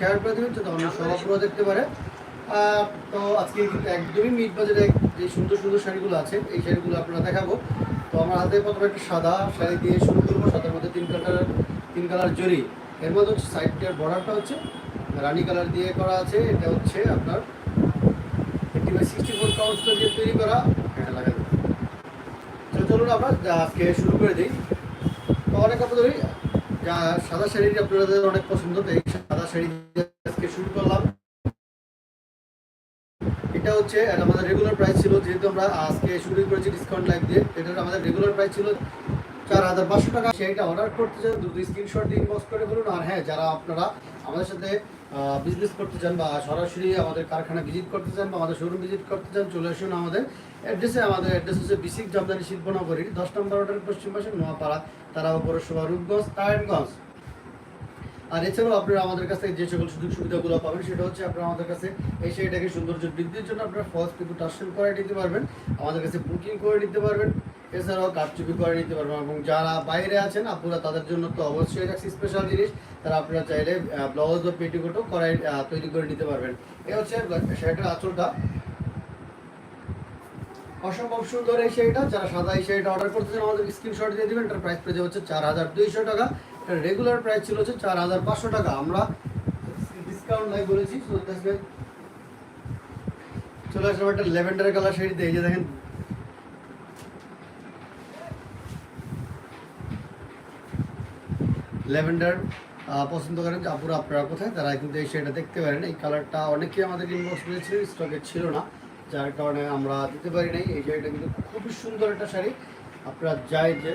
Share করে দেবেন, যাতে অন্য সবাই দেখতে পারে। তো আজকে একদমই মিট বাজারে যে সুন্দর সুন্দর শাড়িগুলো আছে, এই শাড়িগুলো আপনারা দেখাবো। তো আমার হাতে প্রথমে একটা সাদা শাড়ি দিয়ে শুরু করব, সাদার মধ্যে তিন কালার তিন কালার জরি। এর মধ্যে হচ্ছে সাইডটার বর্ডারটা হচ্ছে রানি কালার দিয়ে করা আছে, এটা হচ্ছে আপনার এইটি বাই সিক্সটি ফোর কাউন্টসটা দিয়ে তৈরি করা। এটা লাগাই তো চলুন আমরা আজকে শুরু করে দিই। তো অনেক ধরি যা সাদা শাড়ি আপনাদের অনেক পছন্দ সাদা শাড়ি আজকে শুরু করলাম। এটা হচ্ছে আমাদের রেগুলার প্রাইস ছিল, যেহেতু আমরা আজকে শুরু করেছি ডিসকাউন্ট লাইভ দিয়ে এটা আমাদের রেগুলার প্রাইস ছিল চার হাজার পাঁচশো টাকা। সেইটা অর্ডার করতে চান দ্রুত স্ক্রিনশট দিয়ে ইনবক্স করে বলুন। আর হ্যাঁ যারা আপনারা আমাদের সাথে বিজনেস করতে চান বা সরাসরি আমাদের কারখানা ভিজিট করতে চান বা আমাদের শোরুম ভিজিট করতে চান, চলে আসুন আমাদের অ্যাড্রেসে আমাদের অ্যাড্রেস হচ্ছে বিসিক জামদানি শিল্পনগরীর দশ নম্বর অর্ডার পশ্চিম পাশে, নোয়াপাড়া তারাও পৌরসভা, রূপগঞ্জ, নারায়ণগঞ্জ। আর এছাড়াও আপনারা আমাদের কাছ থেকে যে সকল সুযোগ সুবিধাগুলো পাবেন, সেটা হচ্ছে আপনারা আমাদের কাছে এই সেইটাকে সৌন্দর্য বৃদ্ধির জন্য আপনারা ফার্স্ট কিন্তু টার্সেল করে নিতে পারবেন। আমাদের কাছে বুকিং করে নিতে পারবেন। এছাড়াও কারচুপি করে নিতে পারবেন এবং যারা বাইরে আছেন, আপনারা তাদের জন্য তো অবশ্যই রাখছি স্পেশাল জিনিস। তারা আপনারা চাইলে ব্লাউজ বা পেটিকোটও করাই তৈরি করে নিতে পারবেন। এই হচ্ছে শাড়িটার আঁচলটা। অসম্ভব সুন্দর এই শাড়িটা। যারা সাদা এই শাড়িটা অর্ডার করতে চান আমাদের স্ক্রিনশট দিয়ে দিবেন। এটার প্রাইস পেয়ে হচ্ছে চার হাজার দুইশো টাকা। এটার রেগুলার প্রাইস ছিল হচ্ছে চার হাজার পাঁচশো টাকা। আমরা ডিসকাউন্ট নাই বলেছি চলে আসলাম একটা ল্যাভেন্ডার কালার শাড়িতে। এই যে দেখেন ল্যাভেন্ডার পছন্দ করেন যে আপুরা আপনারা কোথায়? তারা কিন্তু এই শাড়িটা দেখতে পারেন। এই কালারটা অনেকেই আমাদের ইনবক্স করেছিল স্টকে ছিল না, যার কারণে আমরা দিতে পারি নাই। এই শাড়িটা কিন্তু খুবই সুন্দর একটা শাড়ি। আপনারা যাই যে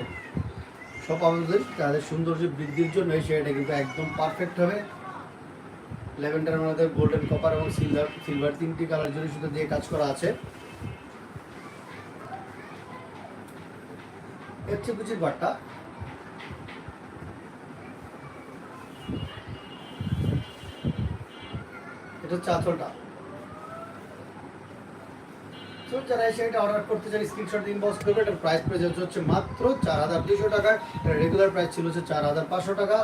সব আমাদের, তাদের সৌন্দর্য বৃদ্ধির জন্য এই শাড়িটা কিন্তু একদম পারফেক্ট হবে। ল্যাভেন্ডার আমাদের গোল্ডেন কপার এবং সিলভার সিলভার তিনটি কালার জন্য সুতো দিয়ে কাজ করা আছে। এর চেয়ে কুচির বাট্টা এটা হচ্ছে আঁচলটা। তো যারা এসে এটা অর্ডার করতে চান স্ক্রিনশট ইনবক্স করবে, এটার প্রাইস প্রাইস হচ্ছে মাত্র চার হাজার দুশো টাকা। এটা রেগুলার প্রাইস ছিল হচ্ছে চার হাজার পাঁচশো টাকা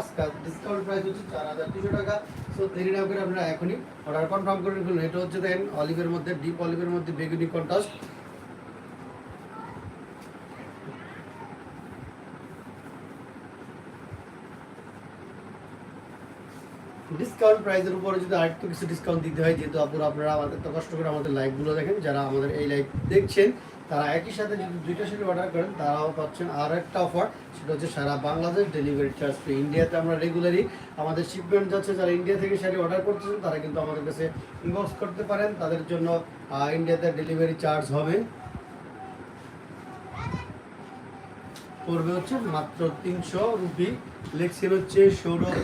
ডিসকাউন্ট প্রাইস হচ্ছে চার হাজার দুশো টাকা। সো দেরি না করে আপনারা এখনই অর্ডার কনফার্ম করে ফেলুন এটা হচ্ছে দেন অলিভের মধ্যে ডিপ অলিভের মধ্যে বেগুনি কন্ট্রাস্ট ডিসকাউন্ট প্রাইসের উপরে যদি আরেকটু কিছু ডিসকাউন্ট দিতে হয়, যেহেতু আপনারা আপনারা আমাদের তো কষ্ট করে আমাদের লাইভগুলো দেখেন, যারা আমাদের এই লাইভ দেখছেন, তারা একই সাথে যদি দুইটা শাড়ি অর্ডার করেন, তারাও পাচ্ছেন আর একটা অফার সেটা হচ্ছে সারা বাংলাদেশ ডেলিভারি চার্জ ফ্রি ইন্ডিয়াতে আমরা রেগুলারই আমাদের শিপমেন্ট যাচ্ছে, যারা ইন্ডিয়া থেকে শাড়ি অর্ডার করতেছেন, তারা কিন্তু আমাদের কাছে ইনবক্স করতে পারেন। তাদের জন্য ইন্ডিয়াতে ডেলিভারি চার্জ হবে। পড়বে হচ্ছে মাত্র তিনশো রুপি। লেখছেন হচ্ছে সৌরভ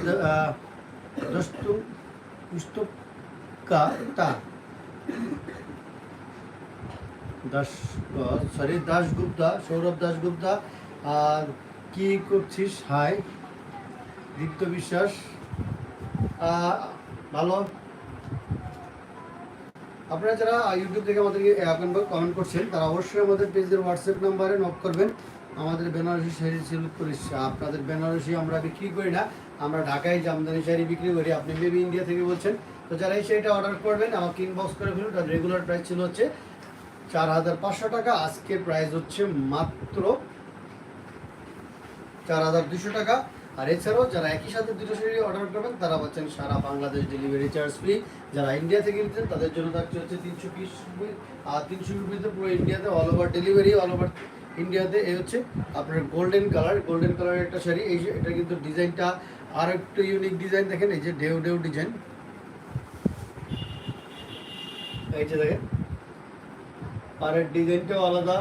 দাস সরি সৌরভ আর কি করছিস? হাই, দীপ্ত বিশ্বাস। ভালো। আপনারা যারা ইউটিউব থেকে আমাদেরকে কমেন্ট করছেন, তারা অবশ্যই আমাদের পেজের হোয়াটসঅ্যাপ নাম্বারে নক করবেন। আমাদের বেনারসি আপনাদের বেনারসি আমরা বিক্রি করি না। আমরা ঢাকায় জামদানি শাড়ি বিক্রি করি, আপনি মেবি ইন্ডিয়া থেকে বলছেন। তো যারা এই শাড়িটা অর্ডার করবেন, আমাকে ইনবক্স করে ফেলুন। তার রেগুলার প্রাইস ছিল হচ্ছে চার হাজার পাঁচশো টাকা। আজকের প্রাইস হচ্ছে মাত্র চার হাজার দুশো টাকা। আর এছাড়াও যারা একই সাথে দুটো শাড়ি অর্ডার করবেন, তারা পাচ্ছেন সারা বাংলাদেশ ডেলিভারি চার্জ ফ্রি যারা ইন্ডিয়া থেকে নিচ্ছেন তাদের জন্য থাকছে হচ্ছে তিনশো পিস আর তিনশো রুপিতে পুরো ইন্ডিয়াতে all over delivery all over ইন্ডিয়াতে এই হচ্ছে আপনার গোল্ডেন কালার গোল্ডেন কালারের একটা শাড়ি। এই এটা কিন্তু ডিজাইনটা আর একটু ইউনিক ডিজাইন দেখেন, এই যে ঢেউ ঢেউ ডিজাইন এই যে দেখেন এর ডিজাইনটাও আলাদা।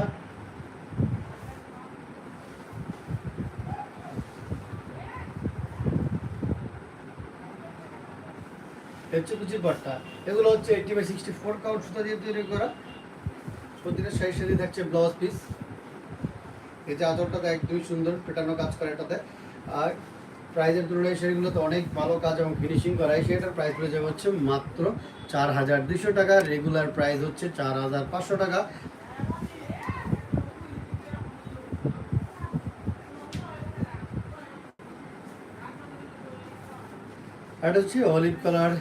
হচ্ছে কুচির পাট্টা এগুলো হচ্ছে eighty by sixty four count সুতা দিয়ে তৈরি করা। প্রতিটা সাইড সাথে থাকছে ব্লাউজ পিস এই যে আঁচলটাতে একদমই সুন্দর পেটানো কাজ করে এটাতে। আর প্রাইজের তুলনায় সেগুলোতে অনেক ভালো কাজ এবং ফিনিশিং করা হয়। সেটার প্রাইস পড়ে যাবে হচ্ছে মাত্র চার হাজার দুশো টাকা। রেগুলার প্রাইস হচ্ছে চার হাজার পাঁচশো টাকা। এটা হচ্ছে অলিভ কালার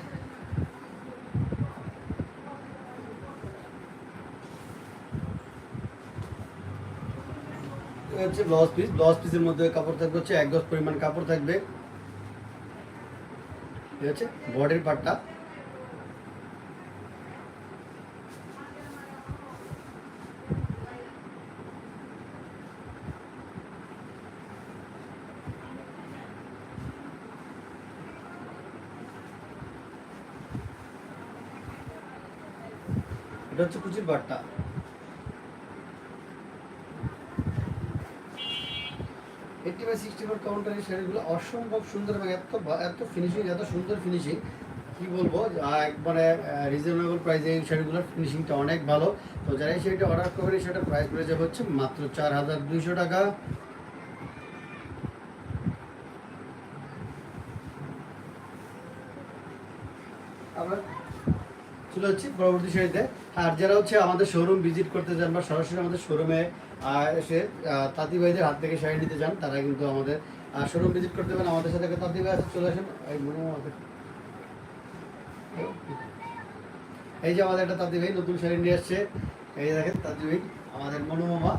হচ্ছে ব্লাউজ পিস ব্লাউজ পিসের মধ্যে কাপড় থাকবে হচ্ছে এক গজ পরিমাণ কাপড় থাকবে। এই হচ্ছে বডির পার্টটা এটা হচ্ছে কুচির পাটটা। এইটটি বাই সিক্সটি ফোর কাউন্টারের শাড়িগুলো অসম্ভব সুন্দর এবং এত এত ফিনিশিং এত সুন্দর ফিনিশিং কি বলব একবারে রিজনেবল প্রাইসে এই শাড়িগুলোর ফিনিশিংটা অনেক ভালো। তো যারা এই শাড়িটা অর্ডার করবেন সেটা প্রাইস পড়ে যাবে হচ্ছে মাত্র চার হাজার দুইশো টাকা আবার চলে হচ্ছে, পরবর্তী শাড়িতে আর যারা হচ্ছে আমাদের শোরুম ভিজিট করতে চান বা সরাসরি আমাদের শোরুমে এসে তাঁতি ভাইদের হাত থেকে শাড়ি নিতে চান তারা কিন্তু আমাদের শোরুম ভিজিট করতে পারেন। আমাদের সাথে তাঁতি ভাই চলে আসেন। এই মনে আমাদের- এই যে আমাদের একটা তাঁতি ভাই নতুন শাড়ি নিয়ে আসছে। এই দেখেন তাঁতি ভাই আমাদের মনোমামা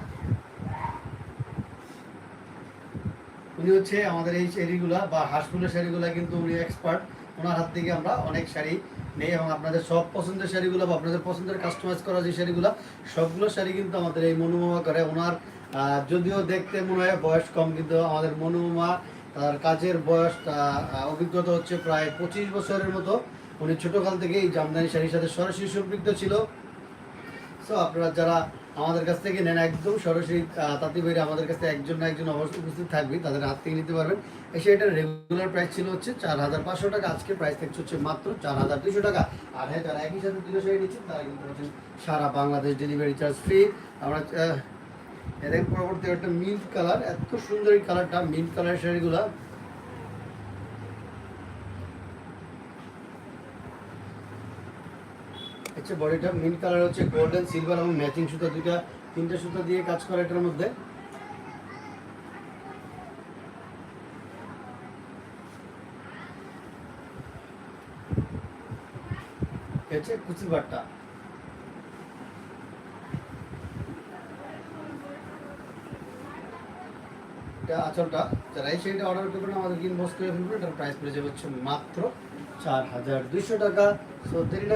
উনি হচ্ছে আমাদের এই শাড়িগুলা বা হাঁসফুলের শাড়িগুলা কিন্তু উনি এক্সপার্ট ওনার হাত থেকে আমরা অনেক শাড়ি নেই এবং আপনাদের সব পছন্দের শাড়িগুলো বা আপনাদের পছন্দের কাস্টমাইজ করা যে শাড়িগুলো, সবগুলো শাড়ি কিন্তু আমাদের এই মনোমোমা করে। ওনার যদিও দেখতে মনে হয় বয়স কম, কিন্তু আমাদের মনোমোমা তার কাজের বয়স অভিজ্ঞতা হচ্ছে প্রায় পঁচিশ বছরের মতো। উনি ছোটোকাল থেকেই জামদানি শাড়ির সাথে সরাসরি সম্পৃক্ত ছিল। সো আপনারা যারা আমাদের কাছ থেকে নেন একদম সরাসরি তাঁতি বইরে আমাদের কাছে একজন না একজন অবশ্যই উপস্থিত থাকবে, তাদের হাত থেকে নিতে পারবেন। এসে এটার রেগুলার প্রাইস ছিল হচ্ছে চার হাজার পাঁচশো টাকা, আজকে প্রাইস থাকছে হচ্ছে মাত্র চার হাজার দুশো টাকা। আর হ্যাঁ যারা একই সাথে দুটো শাড়ি নিচ্ছেন, তারা কিন্তু হচ্ছেন সারা বাংলাদেশ ডেলিভারি চার্জ ফ্রি আমরা এদের পরবর্তী একটা মিন্ট কালার এত সুন্দর এই কালারটা মিন্ট কালারের শাড়িগুলা। হচ্ছে বডিটা মিন কালার হচ্ছে গোল্ডেন সিলভার এবং ম্যাচিং সুতা দুইটা, তিনটা সুতা দিয়ে কাজ করা এটার মধ্যে। হচ্ছে কুচি বাট্টা। এটা আঁচলটা, যারা এই শাড়িটা অর্ডার করবেন, আমাদের ইনবক্স করে ফেলবেন, এটার প্রাইস পড়ে যাবে হচ্ছে মাত্র চার হাজার দুইশো টাকা। সো দেরি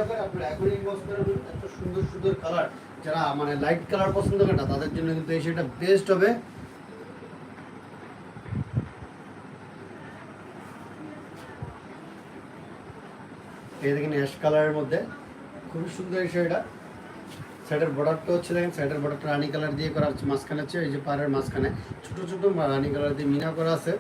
এত সুন্দর সুন্দর কালার যারা মানে লাইট কালার পছন্দ করে না, তাদের জন্য কিন্তু শাড়িটা বেস্ট হবে। এই দেখেন অ্যাশ কালারের মধ্যে। খুবই সুন্দর এই শাড়িটা। সাইডের বর্ডারটা হচ্ছে দেখেন সাইডের বর্ডারটা রানি কালার দিয়ে করা হচ্ছে। মাঝখানে হচ্ছে, এই যে পাড়ের মাঝখানে। ছোট ছোট, রানি কালার দিয়ে মিনা করা আছে।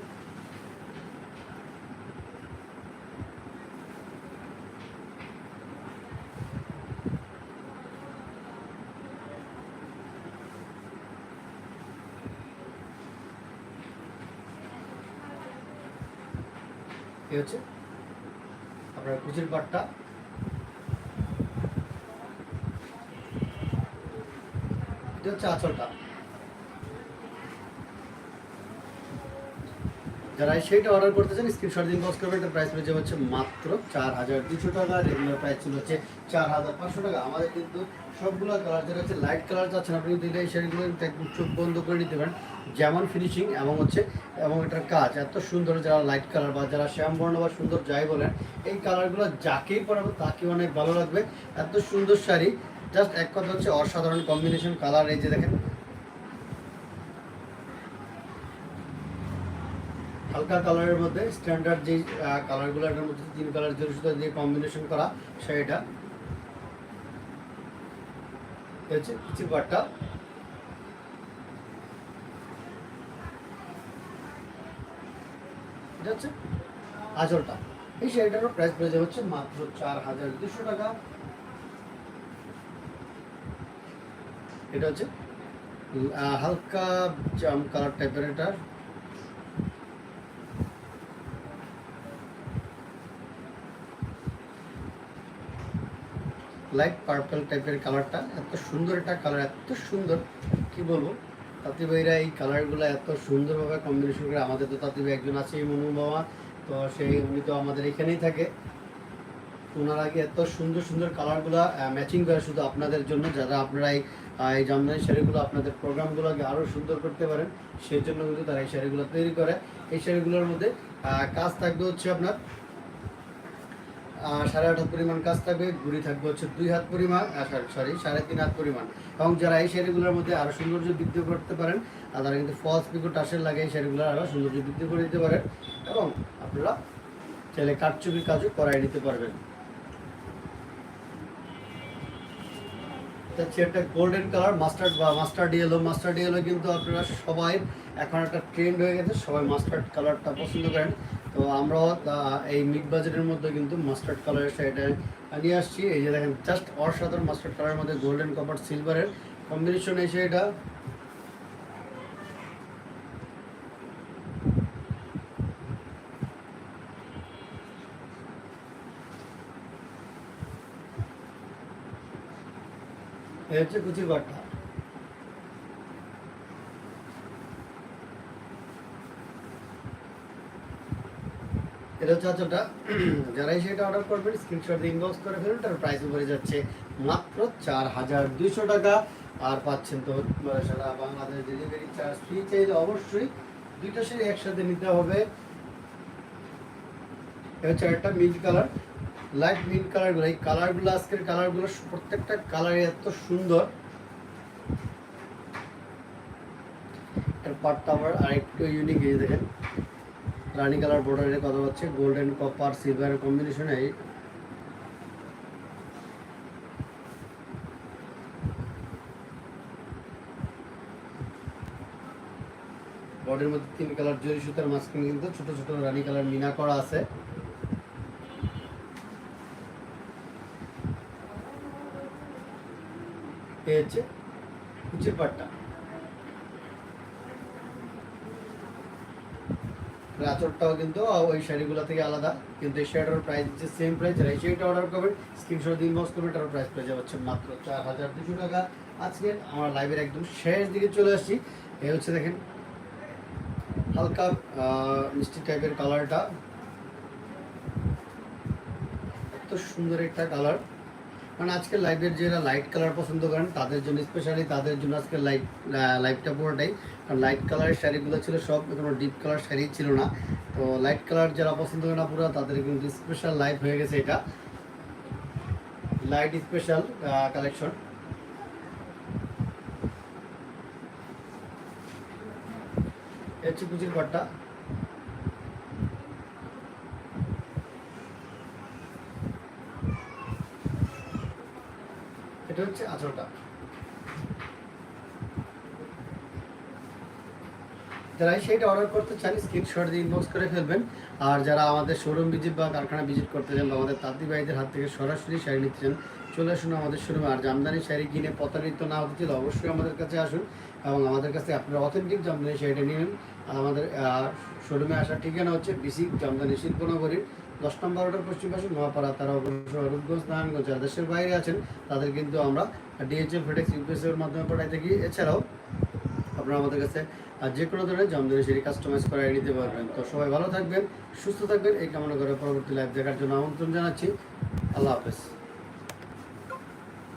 এই হচ্ছে আপনার কুচির পাটটা। এটা হচ্ছে আঁচলটা। যারা সেইটা অর্ডার করতে চান স্ক্রিনশট দিন বক্স করবেন প্রাইস পেয়ে হচ্ছে মাত্র চার হাজার দুশো টাকা। রেগুলার প্রাইস ছিল হচ্ছে চার হাজার পাঁচশো টাকা। আমাদের কিন্তু সবগুলো কালার যেটা হচ্ছে লাইট কালার চাচ্ছেন আপনি কিন্তু এই শাড়িগুলো কিন্তু একদম চোখ বন্ধ করে নিতে পারেন। যেমন ফিনিশিং এবং হচ্ছে, এবং এটার কাজ। এত সুন্দর যারা লাইট কালার বা যারা শ্যামবর্ণ বা সুন্দর যাই বলেন, এই কালারগুলো যাকেই পরাবে তাকে অনেক ভালো লাগবে। এত সুন্দর শাড়ি। জাস্ট এক কথা হচ্ছে, অসাধারণ কম্বিনেশন কালার এই যে দেখেন হালকা কালারের মধ্যে স্ট্যান্ডার্ড যে কালারগুলোর মধ্যে তিন কালার জোর সুতা দিয়ে কম্বিনেশন করা শাড়িটা হচ্ছে কিছু পাটটা। এটা হচ্ছে আঁচলটা। এই শাড়িটারও প্রাইস পড়ে যাবে হচ্ছে মাত্র চার হাজার দুশো টাকা। এটা হচ্ছে হালকা জাম কালার টাইপের এটা। লাইট পার্পল টাইপের কালারটা এত সুন্দর একটা কালার এত সুন্দর। কি বলব? তাঁতি ভাইরা এই কালারগুলো এত সুন্দরভাবে কম্বিনেশন করে, আমাদের তো তাঁতি ভাই একজন আছে, এই মনু বাবা তো সেই উনি তো আমাদের এখানেই থাকে। ওনারা কি এত সুন্দর সুন্দর কালারগুলো ম্যাচিং করে শুধু আপনাদের জন্য? যারা আপনারা এই জামদানি শাড়িগুলো আপনাদের প্রোগ্রামগুলোকে আরও সুন্দর করতে পারেন, সেই জন্য কিন্তু তারা এই শাড়িগুলো তৈরি করে। এই শাড়িগুলোর মধ্যে কাজ থাকবে হচ্ছে আপনার সাড়ে আট হাত পরিমাণ কাজ থাকবে, ঘুড়ি থাকবে হচ্ছে দুই হাত পরিমাণ সরি সাড়ে তিন হাত পরিমাণ। এবং যারা এই শাড়িগুলোর মধ্যে আরও সৌন্দর্য বৃদ্ধি করতে পারেন তারা কিন্তু ফলস পিকো টাসের লাগে এই শাড়িগুলো আরও সৌন্দর্য বৃদ্ধি করে দিতে পারেন এবং আপনারা চাইলে কাঠচুপির কাজও করাই নিতে পারবেন। একটা গোল্ডেন কালার মাস্টার্ড বা মাস্টার্ড ইয়েলো মাস্টার্ড ইয়েলো কিন্তু আপনারা সবাই এখন একটা ট্রেন্ড হয়ে গেছে, সবাই মাস্টার্ড কালারটা পছন্দ করেন। তো আমরাও এই মিড বাজেটের মধ্যে কিন্তু মাস্টার্ড কালারের শাড়িটা নিয়ে আসছি। এই যে দেখেন জাস্ট অসাধারণ মাস্টার্ড কালারের মধ্যে গোল্ডেন কপার সিলভারের কম্বিনেশন শাড়িটা। এই হচ্ছে কুচির বাট্টা। এটা যারাই সেটা অর্ডার করবেন স্ক্রিনশট ইনবক্স করে ফেলুন, তার প্রাইস উপরে যাচ্ছে মাত্র চার হাজার দুইশো টাকা। আর পাচ্ছেন তো সারা বাংলাদেশ ডেলিভারি চার্জ ফ্রি চাইলে অবশ্যই দুইটা একসাথে নিতে হবে। একটা কালার লাইট মিন্ট কালারগুলো এই কালারগুলো আজকের কালারগুলো প্রত্যেকটা কালারই এত সুন্দর। এর আবার আরেকটু ইউনিক দেখেন। রানী কালার বর্ডারের কথা হচ্ছে গোল্ডেন কপার সিলভার কম্বিনেশনে বডির মধ্যে তিন কালার জরি সুতার মাঝখানে কিন্তু ছোট ছোট রানী কালার মিনা করা আছে। হচ্ছে কুচির পাট্টা। আচরটাও কিন্তু ওই শাড়িগুলো থেকে আলাদা। কিন্তু এই শাড়িটার প্রাইস হচ্ছে সেম প্রাইস এই শাড়িটা অর্ডার করবেন স্ক্রিনশট দিন ইনবক্স করবেন তার প্রাইস পেয়ে যাচ্ছে মাত্র চার হাজার দুশো টাকা। আজকে আমার লাইভের একদম শেষ দিকে চলে আসছি। এই হচ্ছে দেখেন, হালকা মিষ্টি টাইপের কালারটা এত সুন্দর একটা কালার মানে আজকে লাইভের যারা লাইট কালার পছন্দ করেন, তাদের জন্য স্পেশালি তাদের জন্য আজকে লাইট লাইটটা পুরোটাই। কারণ লাইট কালারের শাড়িগুলো ছিল সব, কোনো ডিপ কালার শাড়ি ছিল না। তো লাইট কালার যারা পছন্দ করে না পুরো, তাদের কিন্তু স্পেশাল লাইট হয়ে গেছে এটা। লাইট স্পেশাল কালেকশন হচ্ছে কুচির পাট্টা। এটা হচ্ছে আঁচলটা। যারা সেইটা অর্ডার করতে চান স্ক্রিনশট দিয়ে ইনবক্স করে ফেলবেন। আর যারা আমাদের শোরুম ভিজিট বা কারখানা ভিজিট করতে চান বা আমাদের তাঁতি ভাইদের হাত থেকে সরাসরি শাড়ি নিতে চান, চলে আসুন আমাদের শোরুমে আর জামদানি শাড়ি কিনে প্রতারিত না হতে চাইলে অবশ্যই আমাদের কাছে আসুন এবং আমাদের কাছে আপনারা অথেন্টিক জামদানি শাড়িটা আর আমাদের শোরুমে আসার ঠিকানা হচ্ছে বিসিক জামদানি শিল্পনগরী। দশ নম্বর রোডের পশ্চিম পাশে নোয়াপাড়া, তারা অবশ্য রূপগঞ্জ, নারায়ণগঞ্জ যারা দেশের বাইরে আছেন, তাদের কিন্তু আমরা ডিএচএফ ফেডেক্স ইউপিএসের মাধ্যমে পাঠাই থাকি এছাড়াও আপনারা আমাদের কাছে আর যে কোনো ধরনের জামদানি সেটি কাস্টমাইজ করে নিতে পারবেন। তো সবাই ভালো থাকবেন, সুস্থ থাকবেন। এই কামনা করে পরবর্তী লাইভ দেখার জন্য আমন্ত্রণ জানাচ্ছি। আল্লাহ হাফেজ।